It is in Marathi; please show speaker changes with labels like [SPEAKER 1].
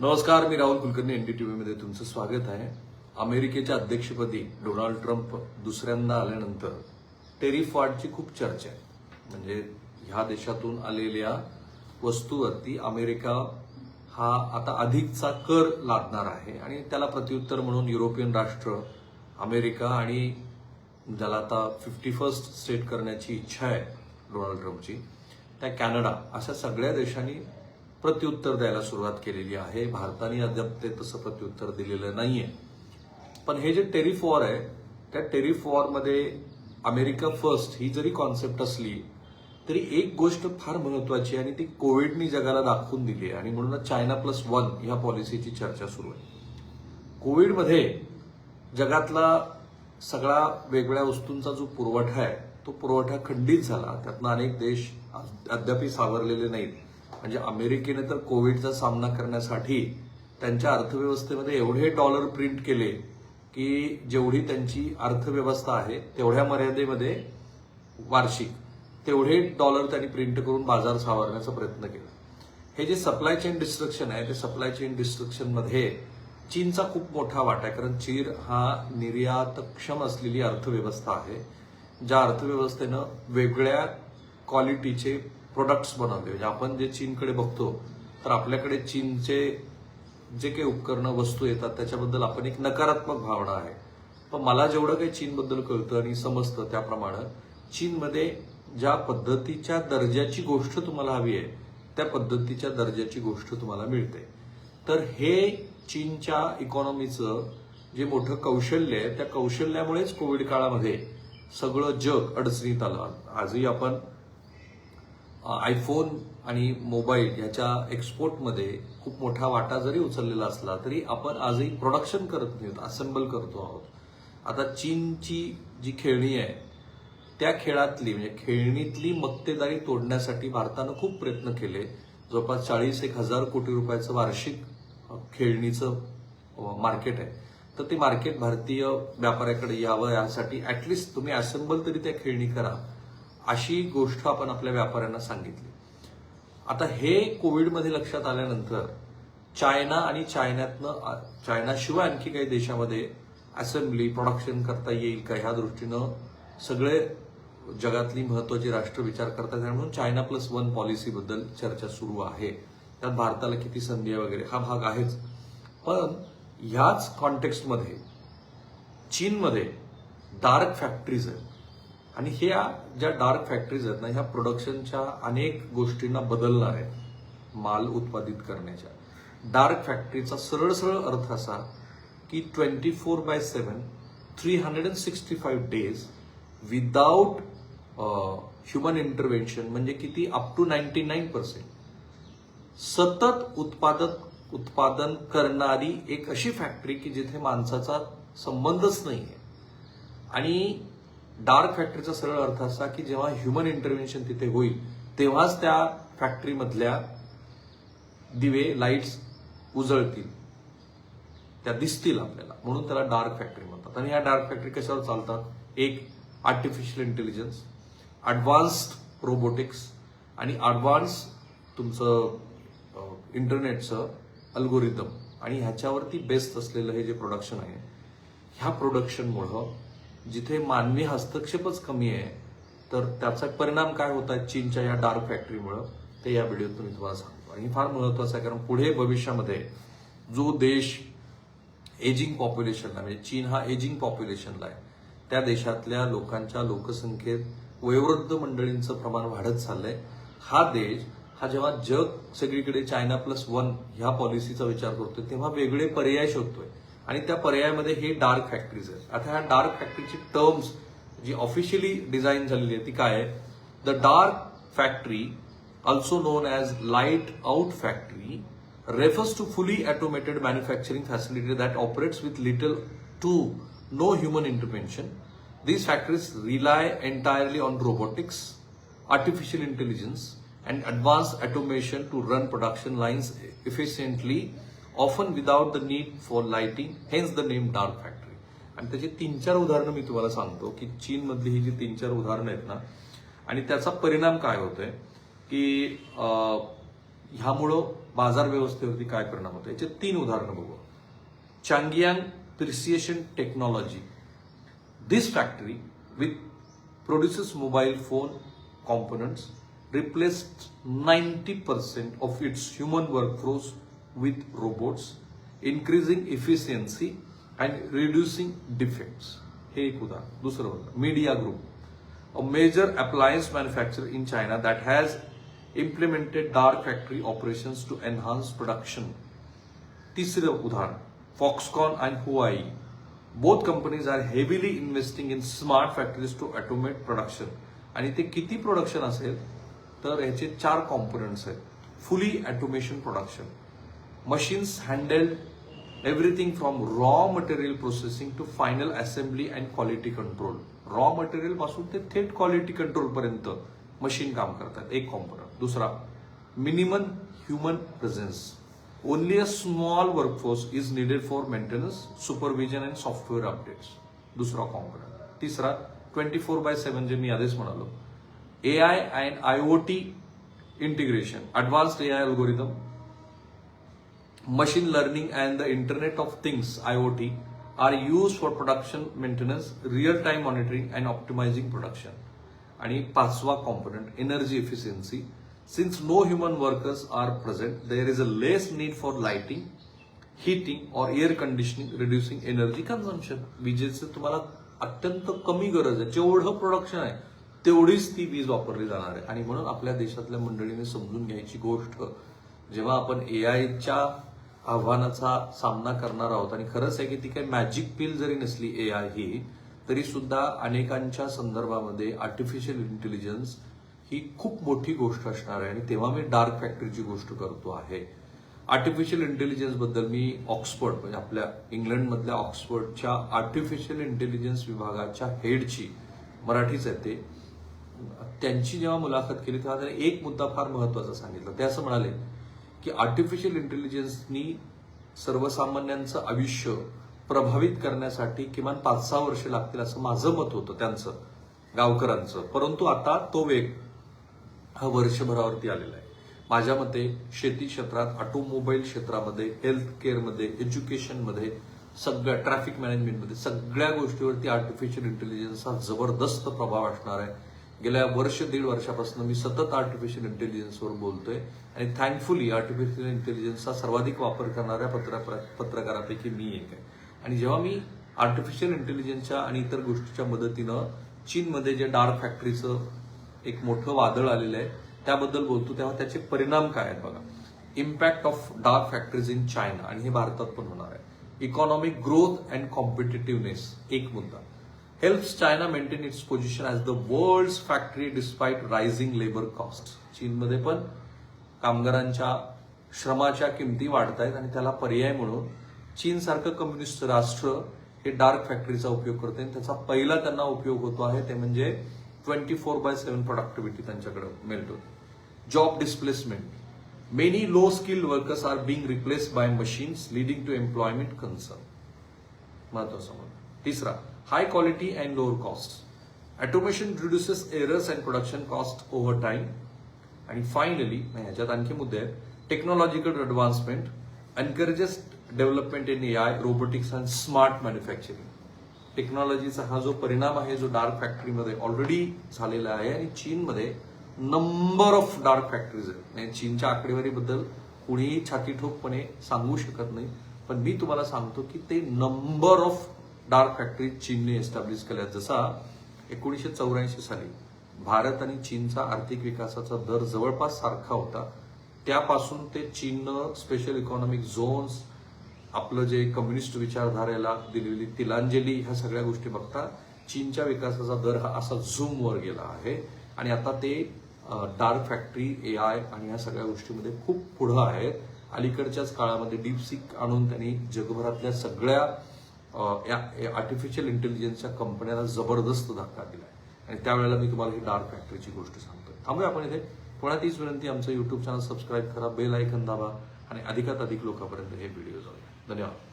[SPEAKER 1] नमस्कार मी राहुल कुलकर्णी एनडीटीव्हीमध्ये तुमचं स्वागत आहे. अमेरिकेच्या अध्यक्षपदी डोनाल्ड ट्रम्प दुसऱ्यांदा आल्यानंतर टेरिफ वाढची खूप चर्चा आहे. म्हणजे ह्या देशातून आलेल्या वस्तूवरती अमेरिका हा आता अधिकचा कर लादणार आहे आणि त्याला प्रत्युत्तर म्हणून युरोपियन राष्ट्र अमेरिका आणि ज्याला आता फिफ्टी फर्स्ट स्टेट करण्याची इच्छा आहे डोनाल्ड ट्रम्पची त्या कॅनडा अशा सगळ्या देशांनी प्रत्युत्तर द्यायला सुरुवात केलेली आहे. भारताने अद्याप ते तसं प्रत्युत्तर दिलेलं नाहीये. पण हे जे टेरिफ वॉर आहे त्या टेरिफ वॉरमध्ये अमेरिका फर्स्ट ही जरी कॉन्सेप्ट असली तरी एक गोष्ट फार महत्वाची आणि ती कोविडनी जगाला दाखवून दिली आहे. आणि म्हणूनच चायना प्लस वन ह्या पॉलिसीची चर्चा सुरू आहे. कोविडमध्ये जगातला सगळा वेगवेगळ्या वस्तूंचा जो पुरवठा आहे तो पुरवठा खंडित झाला. त्यातनं अनेक देश अद्यापही सावरलेले नाहीत. म्हणजे अमेरिकेने तर कोविडचा सामना करण्यासाठी त्यांच्या अर्थव्यवस्थेमध्ये एवढे डॉलर प्रिंट केले की जेवढी त्यांची अर्थव्यवस्था आहे तेवढ्या मर्यादेमध्ये वार्षिक तेवढे डॉलर त्यांनी प्रिंट करून बाजार सावरण्याचा प्रयत्न केला. हे जे सप्लाय चेन डिस्ट्रक्शन आहे ते सप्लाय चेन डिस्ट्रक्शनमध्ये चीनचा खूप मोठा वाटा आहे कारण चीन हा निर्यातक्षम असलेली अर्थव्यवस्था आहे ज्या अर्थव्यवस्थेनं वेगळ्या क्वालिटीचे प्रोडक्ट्स बनवले म्हणजे आपण जे चीनकडे बघतो तर आपल्याकडे चीनचे जे काही उपकरणं वस्तू येतात त्याच्याबद्दल आपण एक नकारात्मक भावना आहे. पण मला जेवढं काही चीनबद्दल कळतं आणि समजतं त्याप्रमाणे चीनमध्ये ज्या पद्धतीच्या दर्जाची गोष्ट तुम्हाला हवी आहे त्या पद्धतीच्या दर्जाची गोष्ट तुम्हाला मिळते. तर हे चीनच्या इकॉनॉमीचं जे मोठं कौशल्य आहे त्या कौशल्यामुळेच कोविड काळामध्ये सगळं जग अडचणीत आलं. आजही आपण आयफोन आणि मोबाईल याच्या एक्सपोर्टमध्ये खूप मोठा वाटा जरी उचललेला असला तरी आपण आजही प्रोडक्शन करत नाही आहोत असेंबल करतो आहोत. आता चीनची जी खेळणी आहे त्या खेळातली म्हणजे खेळणीतली मक्तेदारी तोडण्यासाठी भारतानं खूप प्रयत्न केले. जवळपास चाळीस एक हजार कोटी रुपयाचं वार्षिक खेळणीचं मार्केट आहे. तर ते मार्केट भारतीय व्यापाऱ्याकडे यावं यासाठी ॲटलिस्ट तुम्ही असेंबल तरी त्या खेळणी करा. अशी गोष्ट आपण आपल्या व्यापाऱ्यांना सांगितली. आता हे कोविडमध्ये लक्षात आल्यानंतर चायना आणि चायन्यातनं चायनाशिवाय आणखी काही देशामध्ये असेंब्ली प्रोडक्शन करता येईल का ह्या दृष्टीनं सगळे जगातली महत्वाची राष्ट्र विचार करतात म्हणून चायना प्लस वन पॉलिसीबद्दल चर्चा सुरू आहे. त्यात भारताला किती संधी आहे वगैरे हा भाग आहेच. पण ह्याच कॉन्टेक्स्टमध्ये चीनमध्ये डार्क फॅक्टरीज आहेत. आणि ह्या ज्या डार्क फॅक्टरीज आहेत ना ह्या प्रोडक्शनच्या अनेक गोष्टींना बदलणार आहेत माल उत्पादित करण्याच्या. डार्क फॅक्टरीचा सरळ सरळ अर्थ असा की twenty four by seven three hundred and sixty five days without human intervention म्हणजे किती? Up to ninety nine percent सतत उत्पादक उत्पादन करणारी एक अशी फॅक्टरी की जिथे माणसाचा संबंधच नाही आहे आणि डार्क फॅक्टरीचा सरळ अर्थ असा की जेव्हा ह्युमन इंटरव्हेन्शन तिथे होईल तेव्हाच त्या फॅक्टरीमधल्या दिवे लाईट्स उजळतील. त्या दिसतील आपल्याला. म्हणून त्याला डार्क फॅक्टरी म्हणतात. आणि ह्या डार्क फॅक्टरी कशावर चालतात? एक आर्टिफिशियल इंटेलिजन्स ॲडव्हान्स्ड रोबोटिक्स आणि ॲडव्हान्स तुमचं इंटरनेटचं अल्गोरिदम आणि ह्याच्यावरती बेस्ट असलेलं हे जे प्रोडक्शन आहे ह्या प्रोडक्शनमुळं जिथे मानवी हस्तक्षेपच कमी आहे तर त्याचा परिणाम काय होत आहे चीनच्या या डार्क फॅक्टरीमुळं? ते या व्हिडिओतून मी तुम्हाला सांगतो. आणि फार महत्वाचं आहे कारण पुढे भविष्यामध्ये जो देश एजिंग पॉप्युलेशनला म्हणजे चीन हा एजिंग पॉप्युलेशनला आहे त्या देशातल्या लोकांच्या लोकसंख्येत वयोवृद्ध मंडळींचं प्रमाण वाढत चाललंय. हा देश हा जेव्हा जग सगळीकडे चायना प्लस वन ह्या पॉलिसीचा विचार करतोय तेव्हा वेगळे पर्याय शोधतोय. आणि त्या पर्यायामध्ये हे डार्क फॅक्टरीज आहेत आता ह्या डार्क फॅक्टरीची टर्म्स जी ऑफिशियली डिझाईन झालेली आहे ती काय आहे the dark factory also known as light out factory refers to fully automated manufacturing facility that operates with little to no human intervention. These factories rely entirely on robotics, artificial intelligence, and advanced automation to run production lines efficiently, often without the need for lighting hence the name dark factory आणि त्याची तीन चार उदाहरणं मी तुम्हाला सांगतो की चीनमधली ही जी तीन चार उदाहरणं आहेत ना आणि त्याचा परिणाम काय होतोय की ह्यामुळं बाजार व्यवस्थेवरती काय परिणाम होतो याचे तीन उदाहरणं बघू. Changying precision technology. This factory with producers mobile phone components replaced ninety percent of its human work force with robots, increasing efficiency and reducing defects. हे एक उदाहरण दुसरं उदाहरण Midea group a major appliance manufacture in China that has implemented dark factory operations to enhance production तिसरं उदाहरण Foxconn and Huawei both companies are heavily investing in smart factories to automate production आणि ते किती प्रोडक्शन असेल? तर ह्याचे चार कॉम्पोनंट्स आहेत. Fully automation production machines handled everything from raw material processing to final assembly and quality control raw मटेरियलपासून ते थेट क्वालिटी कंट्रोल पर्यंत मशीन काम करतात. एक कॉम्पोनंट दुसरा minimum human presence only a small workforce is needed for maintenance supervision and software updates दुसरा कॉम्पोनंट तिसरा ट्वेंटी फोर बाय सेवन जे मी आधीच म्हणालो. A I and I O T integration advanced A I algorithm machine learning and the internet of things iot are used for production maintenance real time monitoring and optimizing production. आणि पाचवा component energy efficiency since no human workers are present there is a less need for lighting heating और air conditioning reducing energy consumption विजेचं तुम्हाला अत्यंत कमी गरज आहे. जेवढं प्रोडक्शन आहे तेवढीच ती वीज वापरली जाणार आहे. आणि म्हणून आपल्या देशातल्या मंडळीने समजून घ्यायची गोष्ट जेव्हा आपण ए आयच्या आव्हानाचा सामना करणार आहोत. आणि खरंच आहे की ती काही मॅजिक पिल जरी नसली ए आय ही तरी सुद्धा अनेकांच्या संदर्भामध्ये आर्टिफिशियल इंटेलिजन्स ही खूप मोठी गोष्ट असणार आहे. आणि तेव्हा मी डार्क फॅक्टरीची गोष्ट करतो आहे. आर्टिफिशियल इंटेलिजन्सबद्दल मी ऑक्सफर्ड म्हणजे आपल्या इंग्लंडमधल्या ऑक्सफर्डच्या आर्टिफिशियल इंटेलिजन्स विभागाच्या हेडची मराठीच आहे ते त्यांची जेव्हा मुलाखत केली तेव्हा त्याने एक मुद्दा फार महत्त्वाचा सांगितला. ते असं म्हणाले की आर्टिफिशियल इंटेलिजन्सनी सर्वसामान्यांचं आयुष्य प्रभावित करण्यासाठी किमान पाच सहा वर्ष लागतील असं माझं मत होतं त्यांचं गावकरांचं परंतु आता तो वेग हा वर्षभरावरती आलेला आहे. माझ्या मते शेती क्षेत्रात ऑटोमोबाईल क्षेत्रामध्ये हेल्थ केअरमध्ये एज्युकेशनमध्ये सगळ्या ट्रॅफिक मॅनेजमेंटमध्ये सगळ्या गोष्टीवरती आर्टिफिशियल इंटेलिजन्सचा जबरदस्त प्रभाव असणार आहे. गेल्या वर्ष दीड वर्षापासून मी सतत आर्टिफिशियल इंटेलिजन्सवर बोलतोय. आणि थँकफुली आर्टिफिशियल इंटेलिजन्सचा सर्वाधिक वापर करणाऱ्या पत्र पत्रकारापैकी मी एक आहे. आणि जेव्हा मी आर्टिफिशियल इंटेलिजन्सच्या आणि इतर गोष्टीच्या मदतीनं चीनमध्ये जे डार्क फॅक्टरीचं एक मोठं वादळ आलेलं आहे त्याबद्दल बोलतो तेव्हा त्याचे परिणाम काय आहेत बघा. Impact of dark factories in China आणि हे भारतात पण होणार आहे. इकॉनॉमिक ग्रोथ अँड कॉम्पिटेटिव्हनेस एक मुद्दा. Helps China maintain its position as the world's factory despite rising labor costs. चीनमध्ये पण कामगारांच्या श्रमाच्या किमती वाढत आहेत आणि त्याला पर्याय म्हणून चीन सारखं कम्युनिस्ट राष्ट्र हे डार्क फॅक्टरीचा उपयोग करते आणि त्याचा पहिला त्यांना उपयोग होतो आहे ते म्हणजे twenty four by seven productivity त्यांच्याकडे मिळतो. Job displacement many low skilled workers are being replace by machines leading to employment concern महत्वाचं मुद्दा तिसरा high quality and lower cost automation reduces errors and production cost over time आणि फायनली ह्याच्यात आणखी मुद्दे आहेत. Technological advancement encourages development in A I robotics and smart manufacturing टेक्नॉलॉजीचा हा जो परिणाम आहे जो डार्क फॅक्टरीमध्ये ऑलरेडी झालेला आहे आणि चीनमध्ये नंबर ऑफ डार्क फॅक्टरीज आहेत. चीनच्या आकडेवारीबद्दल कुणीही छाती ठोकपणे सांगू शकत नाही. पण मी तुम्हाला सांगतो की ते नंबर ऑफ डार्क फॅक्टरी चीनने एस्टॅब्लिश केल्या. जसा एकोणीसशे चौऱ्याऐंशी साली भारत आणि चीनचा आर्थिक विकासाचा दर जवळपास सारखा होता त्यापासून ते चीननं स्पेशल इकॉनॉमिक झोन्स आपलं जे कम्युनिस्ट विचारधारेला दिलेली तिलांजली ह्या सगळ्या गोष्टी बघता चीनच्या विकासाचा दर हा असा झूमवर गेला आहे. आणि आता ते डार्क फॅक्टरी ए आय आणि ह्या सगळ्या गोष्टीमध्ये खूप पुढं आहेत. अलीकडच्याच काळामध्ये डीपसिक आणून त्यांनी जगभरातल्या सगळ्या या आर्टिफिशियल इंटेलिजन्सच्या कंपन्याला जबरदस्त धक्का दिलाय. आणि त्यावेळेला मी तुम्हाला ही डार्क फॅक्टरीची गोष्ट सांगतोय. थांबूया आपण इथे. पुन्हा तीच विनंती आमचं युट्यूब चॅनल सबस्क्राईब करा बेल आयकन दाबा आणि अधिकात अधिक लोकांपर्यंत हे व्हिडिओ जाऊया धन्यवाद.